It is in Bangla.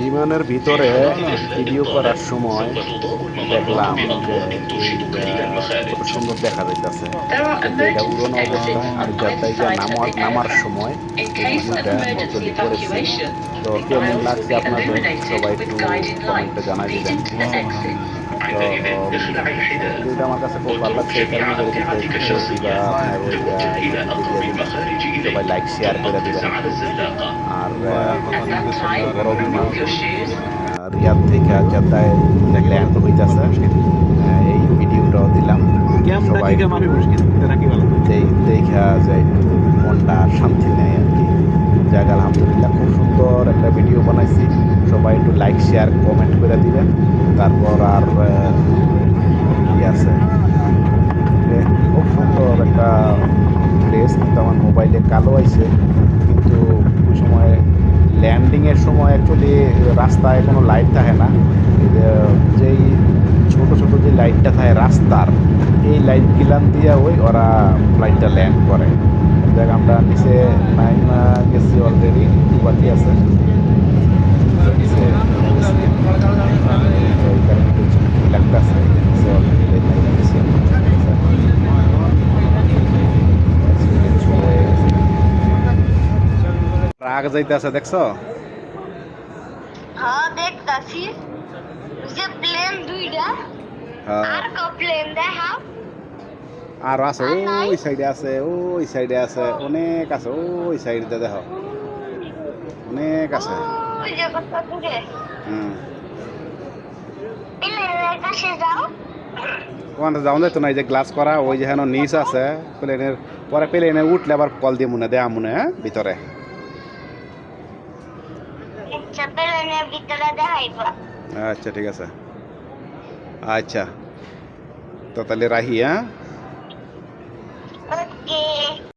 বিমানের ভিতরে ভিডিও করার সময় দেখলাম সুন্দর দেখা যাইতেছে। এটা উড়নো আর নামার নামার সময় তো কেমন লাগছে আপনাদের? সবাই একটু কমেন্টে জানাই দিলেন যেটা আমার খুব ভালো লাগছে সবাই লাইক শেয়ার করে দেবেন আর বড় বিমান রিয়াদ থেকে যাতায় ল্যান্ড হইতেছে এই ভিডিওটাও দিলাম সবাই দেখা যায় মনটা শান্তি নেয় আর কি। জায়গা আলহামদুলিল্লাহ খুব সুন্দর একটা ভিডিও লাইক শেয়ার কমেন্ট করে দিবেন। তারপর আর কি আছে? খুব সুন্দর একটা প্লেস কিন্তু আমার মোবাইলে কালো আইছে। কিন্তু ওই সময় ল্যান্ডিংয়ের সময় অ্যাকচুয়ালি রাস্তায় কোনো লাইট থাকে না। যেই ছোট ছোট যে লাইটটা থাকে রাস্তার, এই লাইট গিলান দিয়ে ওই ওরা ফ্লাইটটা ল্যান্ড করে। দেখ, আমরা নিচে নাইন গেছি অলরেডি বাকি আছে। নিচে গেছি। তো এই কারণে একটু ঝুঁকি লাগতেছে নিচে অলরেডি নাইন গেছি রাগ যাইতেছে দেখছ? হ্যাঁ দেখতাছি। যে প্লেন দুইটা। হ্যাঁ। আর ক প্লেন দেখাও আর আছে ওই সাইডে আছে ওই সাইডে আছে অনেক আছে ওই সাইডে দেখো। অনেক আছে। যে কত দূরে প্লেনের কাছে যাও ওখানে যাওয়া যায় তো না এই যে গ্লাস করা ওই যেখানে নিচ আছে প্লেনের পরে প্লেনে উঠলে আবার কল দিয়ে মনে দেয়া মনে হ্যাঁ ভিতরে। আচ্ছা আচ্ছা ঠিক আছে। আচ্ছা। তো তাহলে রাহি হ্যাঁ?